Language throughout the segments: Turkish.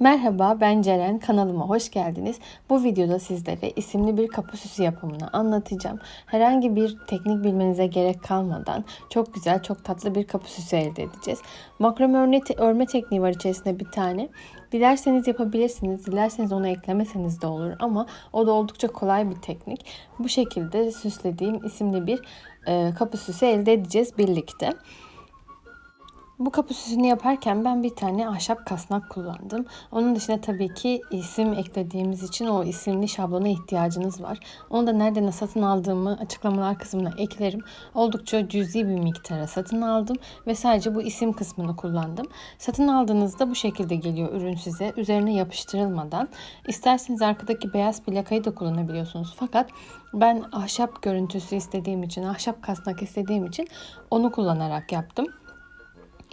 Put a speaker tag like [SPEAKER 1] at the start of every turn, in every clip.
[SPEAKER 1] Merhaba ben Ceren kanalıma hoş geldiniz. Bu videoda sizlere isimli bir kapı süsü yapımını anlatacağım. Herhangi bir teknik bilmenize gerek kalmadan çok güzel çok tatlı bir kapı süsü elde edeceğiz. Makrame örme, örme tekniği var içerisinde bir tane. Dilerseniz yapabilirsiniz, dilerseniz onu eklemeseniz de olur ama o da oldukça kolay bir teknik. Bu şekilde süslediğim isimli bir e, kapı süsü elde edeceğiz birlikte. Bu kapı süsünü yaparken ben bir tane ahşap kasnak kullandım. Onun dışında tabii ki isim eklediğimiz için o isimli şablona ihtiyacınız var. Onu da nereden satın aldığımı açıklamalar kısmına eklerim. Oldukça cüzi bir miktara satın aldım ve sadece bu isim kısmını kullandım. Satın aldığınızda bu şekilde geliyor ürün size. Üzerine yapıştırılmadan. İsterseniz arkadaki beyaz plakayı da kullanabiliyorsunuz. Fakat ben ahşap görüntüsü istediğim için, ahşap kasnak istediğim için onu kullanarak yaptım.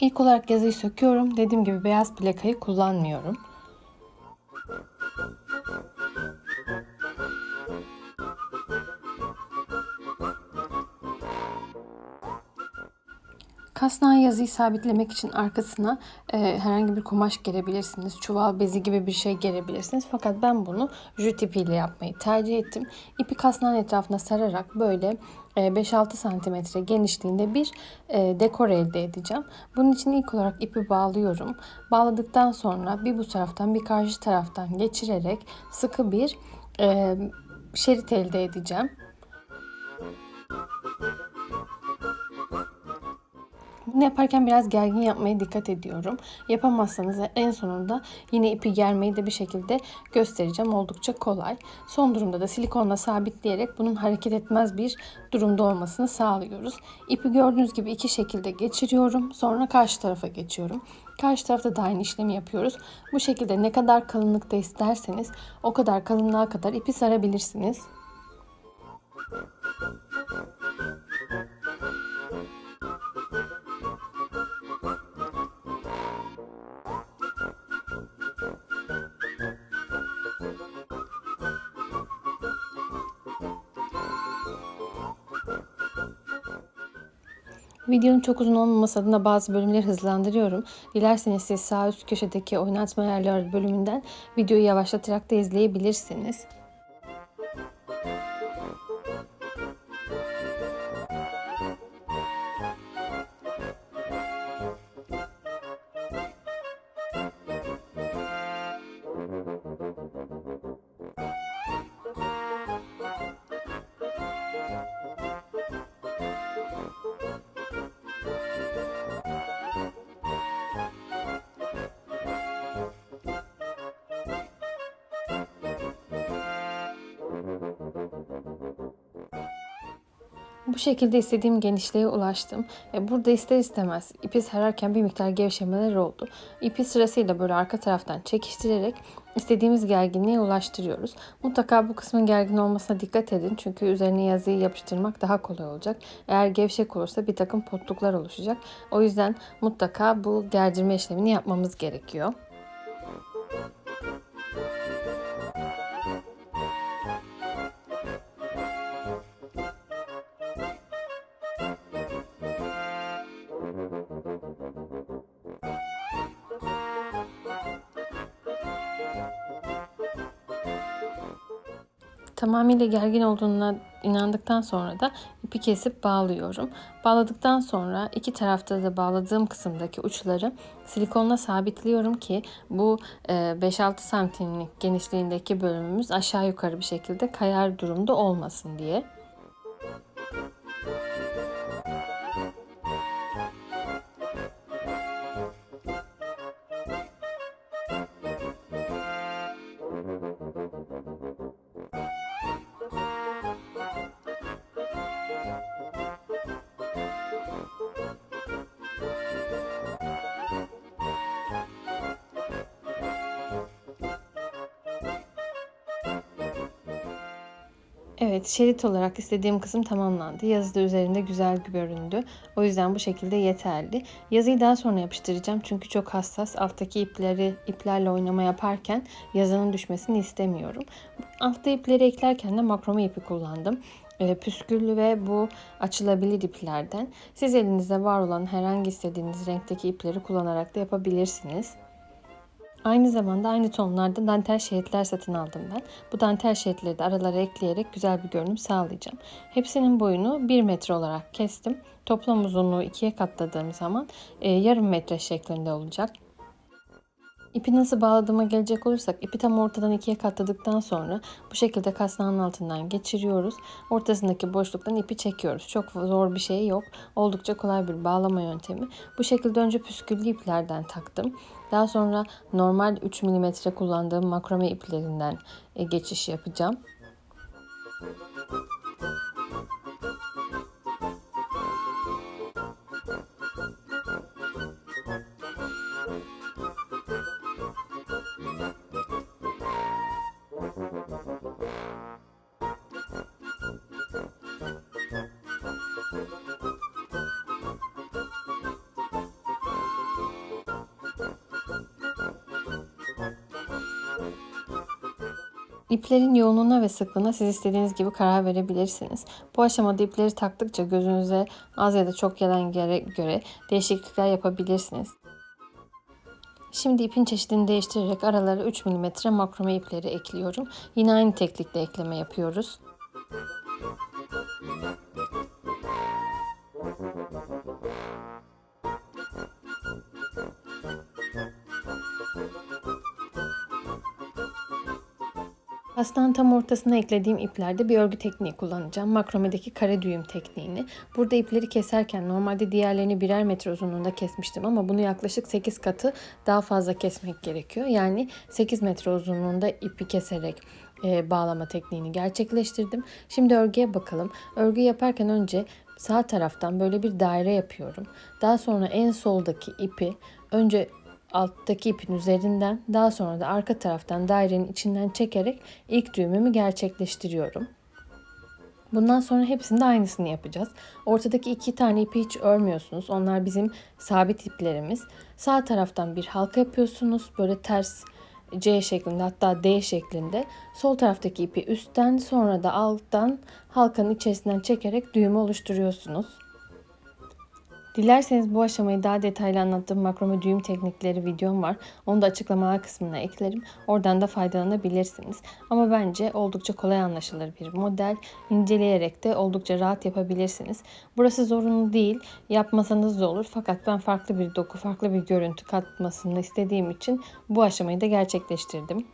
[SPEAKER 1] İlk olarak yazıyı söküyorum. Dediğim gibi beyaz plakayı kullanmıyorum. Kasnağa yazıyı sabitlemek için arkasına e, herhangi bir kumaş gerebilirsiniz. Çuval bezi gibi bir şey gerebilirsiniz. Fakat ben bunu jüt ipiyle yapmayı tercih ettim. İpi kasnağın etrafına sararak böyle 5-6 e, santimetre genişliğinde bir e, dekor elde edeceğim. Bunun için ilk olarak ipi bağlıyorum. Bağladıktan sonra bir bu taraftan bir karşı taraftan geçirerek sıkı bir e, şerit elde edeceğim. Bunu yaparken biraz gergin yapmaya dikkat ediyorum. Yapamazsanız en sonunda yine ipi germeyi de bir şekilde göstereceğim. Oldukça kolay. Son durumda da silikonla sabitleyerek bunun hareket etmez bir durumda olmasını sağlıyoruz. İpi gördüğünüz gibi iki şekilde geçiriyorum. Sonra karşı tarafa geçiyorum. Karşı tarafta da aynı işlemi yapıyoruz. Bu şekilde ne kadar kalınlıkta isterseniz o kadar kalınlığa kadar ipi sarabilirsiniz. Videonun çok uzun olmaması adına bazı bölümleri hızlandırıyorum. Dilerseniz siz sağ üst köşedeki oynatma yerleri bölümünden videoyu yavaşlatarak da izleyebilirsiniz. Bu şekilde istediğim genişliğe ulaştım. E, burada ister istemez ipi sararken bir miktar gevşemeler oldu. İpi sırasıyla böyle arka taraftan çekiştirerek istediğimiz gerginliğe ulaştırıyoruz. Mutlaka bu kısmın gergin olmasına dikkat edin. Çünkü üzerine yazıyı yapıştırmak daha kolay olacak. Eğer gevşek olursa bir takım potluklar oluşacak. O yüzden mutlaka bu gerdirme işlemini yapmamız gerekiyor. Tamamıyla gergin olduğuna inandıktan sonra da ipi kesip bağlıyorum. Bağladıktan sonra iki tarafta da bağladığım kısımdaki uçları silikonla sabitliyorum ki bu 5-6 e, santimlik genişliğindeki bölümümüz aşağı yukarı bir şekilde kayar durumda olmasın diye. Evet, şerit olarak istediğim kısım tamamlandı. Yazı da üzerinde güzel göründü. O yüzden bu şekilde yeterli. Yazıyı daha sonra yapıştıracağım çünkü çok hassas. Alttaki ipleri iplerle oynama yaparken yazının düşmesini istemiyorum. Altta ipleri eklerken de makrome ipi kullandım e, püsküllü ve bu açılabilir iplerden. Siz elinizde var olan herhangi istediğiniz renkteki ipleri kullanarak da yapabilirsiniz. Aynı zamanda aynı tonlarda dantel şeritler satın aldım ben. Bu dantel şeritleri de aralara ekleyerek güzel bir görünüm sağlayacağım. Hepsinin boyunu 1 metre olarak kestim. Toplam uzunluğu ikiye katladığım zaman e, yarım metre şeklinde olacak. İpi nasıl bağladığıma gelecek olursak ipi tam ortadan ikiye katladıktan sonra bu şekilde kasnağın altından geçiriyoruz. Ortasındaki boşluktan ipi çekiyoruz. Çok zor bir şey yok. Oldukça kolay bir bağlama yöntemi. Bu şekilde önce püsküllü iplerden taktım. Daha sonra normal 3 mm kullandığım makrome iplerinden e, geçiş yapacağım. İplerin yoğunluğuna ve sıklığına siz istediğiniz gibi karar verebilirsiniz. Bu aşamada ipleri taktıkça gözünüze az ya da çok gelen göre, göre değişiklikler yapabilirsiniz. Şimdi ipin çeşidini değiştirerek aralara 3 mm makrome ipleri ekliyorum. Yine aynı teknikle ekleme yapıyoruz. Pastanın tam ortasına eklediğim iplerde bir örgü tekniği kullanacağım. Makromedeki kare düğüm tekniğini. Burada ipleri keserken normalde diğerlerini birer metre uzunluğunda kesmiştim ama bunu yaklaşık 8 katı daha fazla kesmek gerekiyor. Yani 8 metre uzunluğunda ipi keserek e, bağlama tekniğini gerçekleştirdim. Şimdi örgüye bakalım. Örgü yaparken önce sağ taraftan böyle bir daire yapıyorum. Daha sonra en soldaki ipi önce alttaki ipin üzerinden daha sonra da arka taraftan dairenin içinden çekerek ilk düğümümü gerçekleştiriyorum. Bundan sonra hepsinde aynısını yapacağız. Ortadaki iki tane ipi hiç örmüyorsunuz. Onlar bizim sabit iplerimiz. Sağ taraftan bir halka yapıyorsunuz. Böyle ters C şeklinde hatta D şeklinde. Sol taraftaki ipi üstten sonra da alttan halkanın içerisinden çekerek düğümü oluşturuyorsunuz. Dilerseniz bu aşamayı daha detaylı anlattığım makrome düğüm teknikleri videom var. Onu da açıklamalar kısmına eklerim. Oradan da faydalanabilirsiniz. Ama bence oldukça kolay anlaşılır bir model. İnceleyerek de oldukça rahat yapabilirsiniz. Burası zorunlu değil. Yapmasanız da olur. Fakat ben farklı bir doku, farklı bir görüntü katmasını istediğim için bu aşamayı da gerçekleştirdim.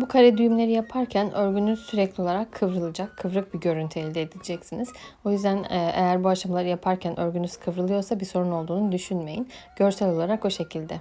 [SPEAKER 1] Bu kare düğümleri yaparken örgünüz sürekli olarak kıvrılacak. Kıvrık bir görüntü elde edeceksiniz. O yüzden e, eğer bu aşamaları yaparken örgünüz kıvrılıyorsa bir sorun olduğunu düşünmeyin. Görsel olarak o şekilde.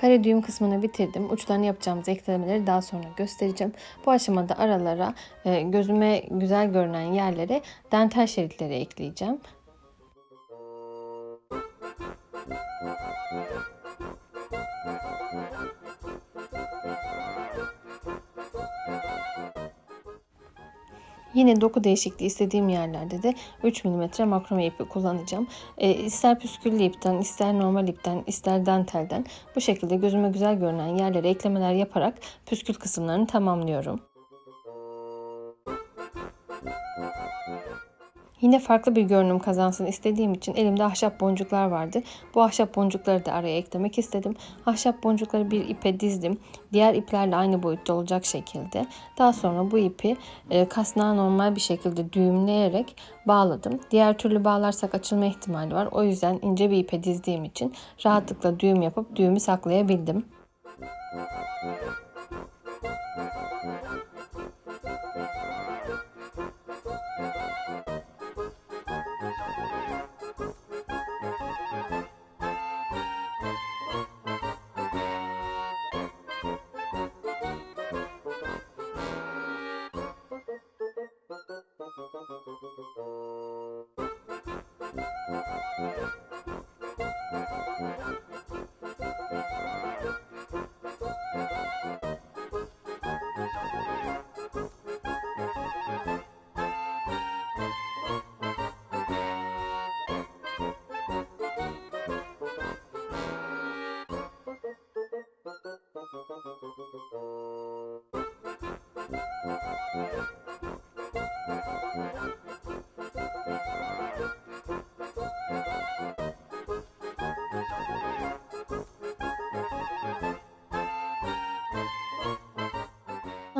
[SPEAKER 1] Kare düğüm kısmını bitirdim. Uçlarını yapacağımız eklemeleri daha sonra göstereceğim. Bu aşamada aralara e, gözüme güzel görünen yerlere dantel şeritleri ekleyeceğim. Yine doku değişikliği istediğim yerlerde de 3 mm makrome ipi kullanacağım. E, ister püsküllü ipten, ister normal ipten, ister dantelden bu şekilde gözüme güzel görünen yerlere eklemeler yaparak püskül kısımlarını tamamlıyorum. Yine farklı bir görünüm kazansın istediğim için elimde ahşap boncuklar vardı. Bu ahşap boncukları da araya eklemek istedim. Ahşap boncukları bir ipe dizdim. Diğer iplerle aynı boyutta olacak şekilde. Daha sonra bu ipi e, kasnağa normal bir şekilde düğümleyerek bağladım. Diğer türlü bağlarsak açılma ihtimali var. O yüzden ince bir ipe dizdiğim için rahatlıkla düğüm yapıp düğümü saklayabildim. Kapağın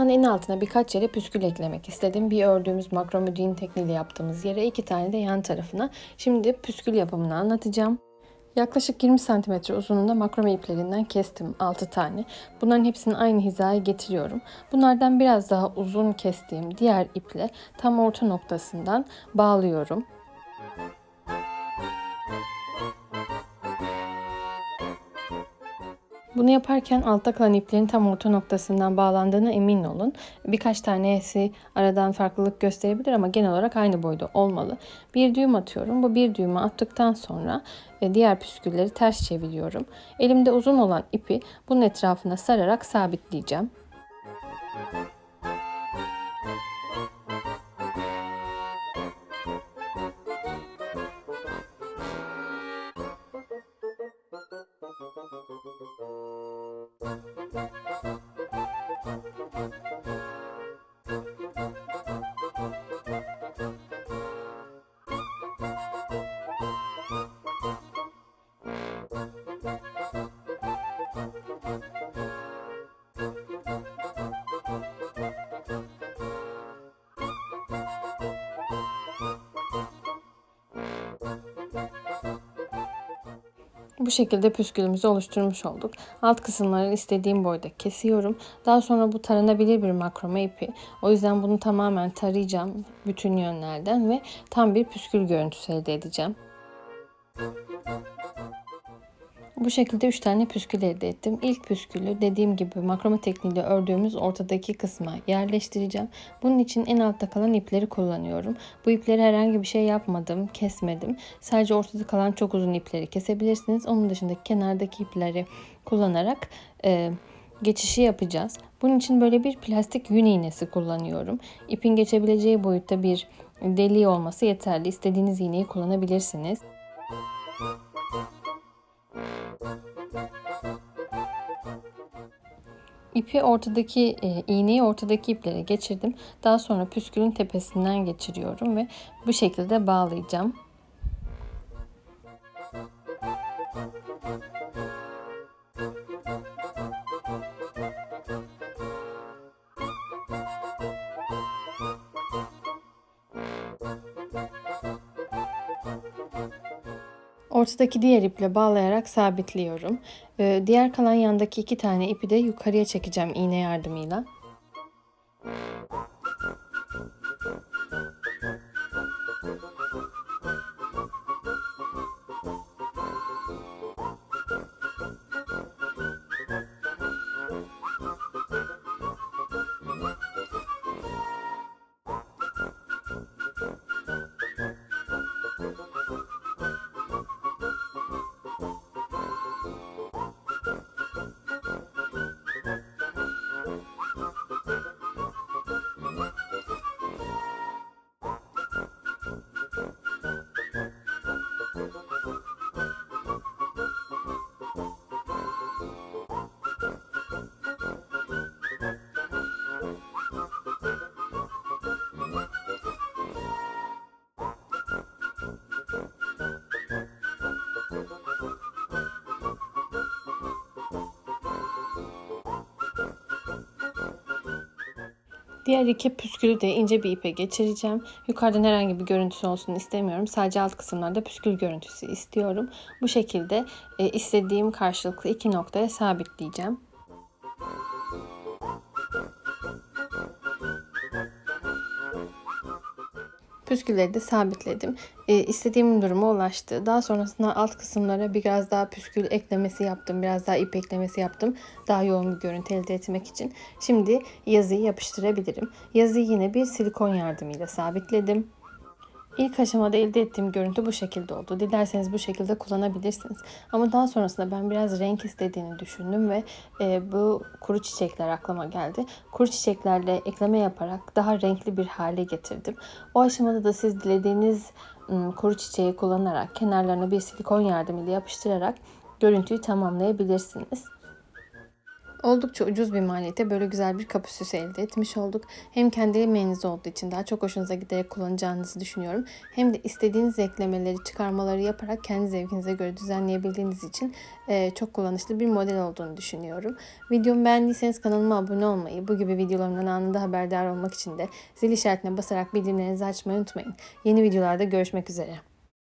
[SPEAKER 1] en altına birkaç yere püskül eklemek istedim. Bir ördüğümüz makromüdin tekniğiyle yaptığımız yere iki tane de yan tarafına. Şimdi püskül yapımını anlatacağım. Yaklaşık 20 cm uzunluğunda makrome iplerinden kestim 6 tane. Bunların hepsini aynı hizaya getiriyorum. Bunlardan biraz daha uzun kestiğim diğer iple tam orta noktasından bağlıyorum. Bunu yaparken altta kalan iplerin tam orta noktasından bağlandığına emin olun. Birkaç tanesi aradan farklılık gösterebilir ama genel olarak aynı boyda olmalı. Bir düğüm atıyorum. Bu bir düğümü attıktan sonra e, diğer püskülleri ters çeviriyorum. Elimde uzun olan ipi bunun etrafına sararak sabitleyeceğim. Bu şekilde püskülümüzü oluşturmuş olduk. Alt kısımları istediğim boyda kesiyorum. Daha sonra bu taranabilir bir makrome ipi. O yüzden bunu tamamen tarayacağım bütün yönlerden ve tam bir püskül görüntüsü elde edeceğim. Bu şekilde 3 tane püskül elde ettim. İlk püskülü dediğim gibi makrome tekniğiyle ördüğümüz ortadaki kısma yerleştireceğim. Bunun için en altta kalan ipleri kullanıyorum. Bu ipleri herhangi bir şey yapmadım, kesmedim. Sadece ortada kalan çok uzun ipleri kesebilirsiniz. Onun dışındaki kenardaki ipleri kullanarak e, geçişi yapacağız. Bunun için böyle bir plastik yün iğnesi kullanıyorum. İpin geçebileceği boyutta bir deliği olması yeterli. İstediğiniz iğneyi kullanabilirsiniz. İpi ortadaki e, iğneyi ortadaki iplere geçirdim. Daha sonra püskülün tepesinden geçiriyorum ve bu şekilde bağlayacağım. Ortadaki diğer iple bağlayarak sabitliyorum. Ee, diğer kalan yandaki iki tane ipi de yukarıya çekeceğim iğne yardımıyla. Diğer iki püskülü de ince bir ipe geçireceğim. Yukarıdan herhangi bir görüntüsü olsun istemiyorum. Sadece alt kısımlarda püskül görüntüsü istiyorum. Bu şekilde e, istediğim karşılıklı iki noktaya sabitleyeceğim. Püskülleri de sabitledim. E, istediğim duruma ulaştı. Daha sonrasında alt kısımlara biraz daha püskül eklemesi yaptım. Biraz daha ip eklemesi yaptım. Daha yoğun bir görüntü elde etmek için. Şimdi yazıyı yapıştırabilirim. Yazıyı yine bir silikon yardımıyla sabitledim. İlk aşamada elde ettiğim görüntü bu şekilde oldu. Dilerseniz bu şekilde kullanabilirsiniz. Ama daha sonrasında ben biraz renk istediğini düşündüm ve e, bu kuru çiçekler aklıma geldi. Kuru çiçeklerle ekleme yaparak daha renkli bir hale getirdim. O aşamada da siz dilediğiniz kuru çiçeği kullanarak kenarlarına bir silikon yardımıyla yapıştırarak görüntüyü tamamlayabilirsiniz. Oldukça ucuz bir maliyete böyle güzel bir kapı süsü elde etmiş olduk. Hem kendi emeğiniz olduğu için daha çok hoşunuza giderek kullanacağınızı düşünüyorum. Hem de istediğiniz eklemeleri, çıkarmaları yaparak kendi zevkinize göre düzenleyebildiğiniz için e, çok kullanışlı bir model olduğunu düşünüyorum. Videomu beğendiyseniz kanalıma abone olmayı, bu gibi videolarımdan anında haberdar olmak için de zil işaretine basarak bildirimlerinizi açmayı unutmayın. Yeni videolarda görüşmek üzere.